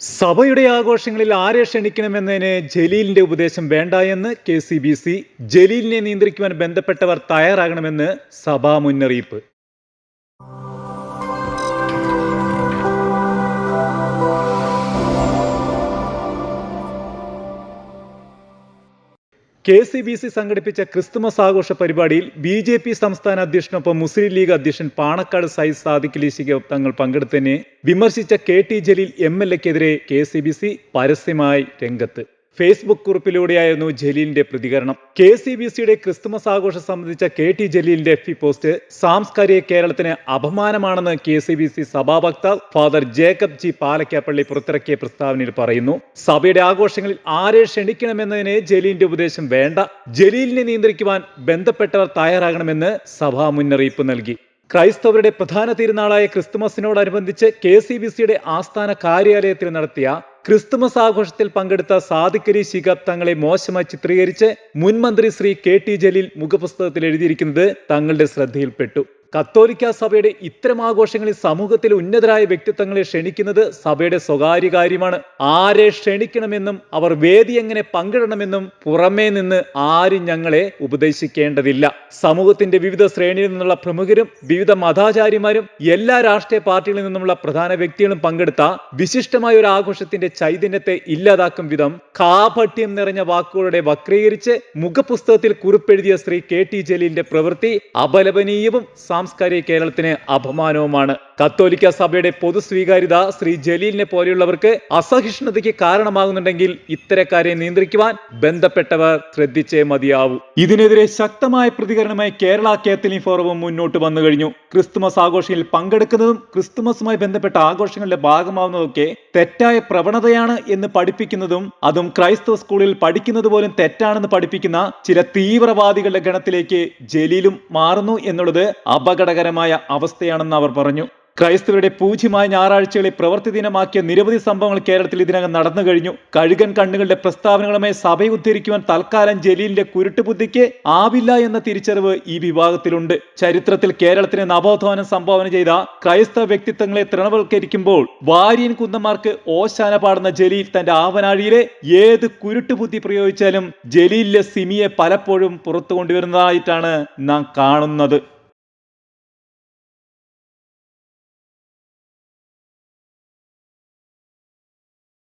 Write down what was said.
സഭയുടെ ആഘോഷങ്ങളിൽ ആരെ ക്ഷണിക്കണമെന്നതിന് ജലീലിന്റെ ഉപദേശം വേണ്ട എന്ന് കെ സി ബി സി ജലീലിനെ നിയന്ത്രിക്കുവാൻ ബന്ധപ്പെട്ടവർ തയ്യാറാകണമെന്ന് സഭാ മുന്നറിയിപ്പ്. കെ സി ബി സി സംഘടിപ്പിച്ച ക്രിസ്തുമസ് ആഘോഷ പരിപാടിയിൽ ബി ജെ പി സംസ്ഥാന അധ്യക്ഷനൊപ്പം മുസ്ലിം ലീഗ് അധ്യക്ഷൻ പാണക്കാട് സൈദ് സാദിഖ് തങ്ങൾ പങ്കെടുത്തതിനെ വിമർശിച്ച K T Jaleel M L എക്കെതിരെ K C B C പരസ്യമായി രംഗത്ത്. ഫേസ്ബുക്ക് കുറിപ്പിലൂടെയായിരുന്നു ജലീലിന്റെ പ്രതികരണം. കെ സി ബി സിയുടെ ക്രിസ്തുമസ് ആഘോഷം സംബന്ധിച്ച കെ ടി ജലീലിന്റെ എഫ് പോസ്റ്റ് സാംസ്കാരിക കേരളത്തിന് അപമാനമാണെന്ന് കെ സി ബി സി സഭാവക്താവ് ഫാദർ ജേക്കബ് ജി പാലക്കാപ്പള്ളി പുറത്തിറക്കിയ പ്രസ്താവനയിൽ പറയുന്നു. സഭയുടെ ആഘോഷങ്ങളിൽ ആരെ ക്ഷണിക്കണമെന്നതിന് ജലീലിന്റെ ഉപദേശം വേണ്ട. ജലീലിനെ നിയന്ത്രിക്കുവാൻ ബന്ധപ്പെട്ടവർ തയ്യാറാകണമെന്ന് സഭ മുന്നറിയിപ്പ് നൽകി. ക്രൈസ്തവരുടെ പ്രധാന തിരുനാളായ ക്രിസ്തുമസിനോടനുബന്ധിച്ച് കെ സി ബി സിയുടെ ആസ്ഥാന കാര്യാലയത്തിൽ നടത്തിയ ക്രിസ്തുമസ് ആഘോഷത്തിൽ പങ്കെടുത്ത സാധിക്കരി ശിഖാബ് തങ്ങളെ മോശമായി ചിത്രീകരിച്ച് മുൻമന്ത്രി ശ്രീ കെ ടി ജലീൽ മുഖപുസ്തകത്തിൽ എഴുതിയിരിക്കുന്നത് തങ്ങളുടെ ശ്രദ്ധയിൽപ്പെട്ടു. കത്തോലിക്ക സഭയുടെ ഇത്തരം ആഘോഷങ്ങളിൽ സമൂഹത്തിലെ ഉന്നതരായ വ്യക്തിത്വങ്ങളെ ക്ഷണിക്കുന്നത് സഭയുടെ സ്വകാര്യ കാര്യമാണ്. ആരെ ക്ഷണിക്കണമെന്നും അവർ വേദി എങ്ങനെ പങ്കിടണമെന്നും പുറമേ നിന്ന് ആരും ഞങ്ങളെ ഉപദേശിക്കേണ്ടതില്ല. സമൂഹത്തിന്റെ വിവിധ ശ്രേണിയിൽ നിന്നുള്ള പ്രമുഖരും വിവിധ മതാചാര്യന്മാരും എല്ലാ രാഷ്ട്രീയ പാർട്ടികളിൽ നിന്നുമുള്ള പ്രധാന വ്യക്തികളും പങ്കെടുത്ത വിശിഷ്ടമായ ഒരു ആഘോഷത്തിന്റെ ചൈതന്യത്തെ ഇല്ലാതാക്കും വിധം കാപട്യം നിറഞ്ഞ വാക്കുകളുടെ വക്രീകരിച്ച് മുഖപുസ്തകത്തിൽ കുറിപ്പെഴുതിയ ശ്രീ കെ ടി ജലീലിന്റെ പ്രവൃത്തി അപലപനീയവും സാംസ്കാരിക കേരളത്തിന് അപമാനവുമാണ് കത്തോലിക്ക സഭയുടെ പൊതു സ്വീകാര്യത ശ്രീ ജലീലിനെ പോലെയുള്ളവർക്ക് അസഹിഷ്ണുതയ്ക്ക് കാരണമാകുന്നുണ്ടെങ്കിൽ ഇത്തരക്കാരെ നിയന്ത്രിക്കുവാൻ ബന്ധപ്പെട്ടവർ ശ്രദ്ധിച്ചേ മതിയാവൂ. ഇതിനെതിരെ ശക്തമായ പ്രതികരണമായി കേരള കേത്തലിംഗ് ഫോറവും മുന്നോട്ട് വന്നു കഴിഞ്ഞു. ക്രിസ്തുമസ് ആഘോഷങ്ങളിൽ പങ്കെടുക്കുന്നതും ക്രിസ്തുമസുമായി ബന്ധപ്പെട്ട ആഘോഷങ്ങളുടെ ഭാഗമാവുന്നതൊക്കെ തെറ്റായ പ്രവണതയാണ് എന്ന് പഠിപ്പിക്കുന്നതും അതും ക്രൈസ്തവ സ്കൂളിൽ പഠിക്കുന്നത് പോലും തെറ്റാണെന്ന് പഠിപ്പിക്കുന്ന ചില തീവ്രവാദികളുടെ ഗണത്തിലേക്ക് ജലീലും മാറുന്നു എന്നുള്ളത് അപകടകരമായ അവസ്ഥയാണെന്ന് അവർ പറഞ്ഞു. ക്രൈസ്തവരുടെ പൂജ്യമായ ഞായറാഴ്ചകളെ പ്രവൃത്തി ദിനമാക്കിയ നിരവധി സംഭവങ്ങൾ കേരളത്തിൽ ഇതിനകം നടന്നു കഴിഞ്ഞു. കഴുകൻ കണ്ണുകളുടെ പ്രസ്താവനകളുമായി സഭയെ ഉദ്ധരിക്കുവാൻ തൽക്കാലം ജലീലിന്റെ കുരുട്ടുബുദ്ധിക്ക് ആവില്ല എന്ന തിരിച്ചറിവ് ഈ വിഭാഗത്തിലുണ്ട്. ചരിത്രത്തിൽ കേരളത്തിന് നവോത്ഥാനം സംഭാവന ചെയ്ത ക്രൈസ്തവ വ്യക്തിത്വങ്ങളെ തൃണവൽക്കരിക്കുമ്പോൾ വാര്യൻ കുന്നന്മാർക്ക് ഓശാന പാടുന്ന ജലീൽ തന്റെ ആവനാഴിയിലെ ഏത് കുരുട്ടുബുദ്ധി പ്രയോഗിച്ചാലും ജലീലിലെ സിമിയെ പലപ്പോഴും പുറത്തു കൊണ്ടുവരുന്നതായിട്ടാണ് നാം കാണുന്നത്.